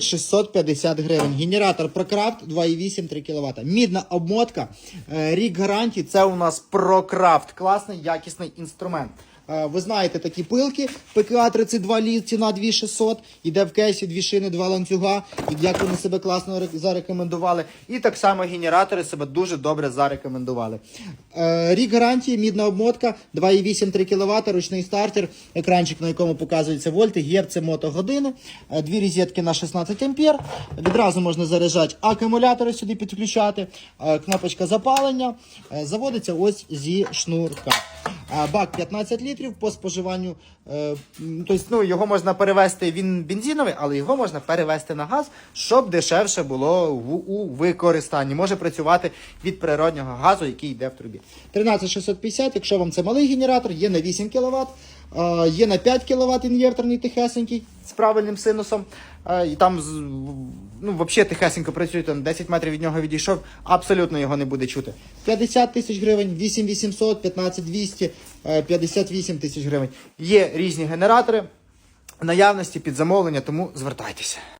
650 гривень. Генератор ProCraft 2,8 3 кВт. Мідна обмотка. Е, Рік гарантії. Це у нас ProCraft. Класний, якісний інструмент. Е, Ви знаєте такі пилки ПКА 32 літ, ціна 2600, іде в кейсі дві шини, два ланцюга, і як вони себе класно зарекомендували. І так само генератори себе дуже добре зарекомендували. Е, Рік гарантії, мідна обмотка, 2,8 3 кВт, ручний стартер, екранчик, на якому показуються вольти, герци, мотогодини, дві розетки на 16 ампер. Відразу можна заряджати акумулятори сюди підключати, е, кнопочка запалення. Е, Заводиться ось зі шнурка. Бак 15 літрів по споживанню. е, Тобто, ну, його можна перевести, він бензиновий, але його можна перевести на газ, щоб дешевше було у використанні. Може працювати від природнього газу, який йде в трубі. 13650, якщо вам це малий генератор, є на 8 кВт, е, є на 5 кВт інверторний тихесенький з правильним синусом. І там ну, взагалі тихесенько працює, там 10 метрів від нього відійшов, абсолютно його не буде чути. 50 тисяч гривень, 8800, 15200, е, 58 тисяч гривень. Є різні генератори, наявності під замовлення, тому звертайтеся.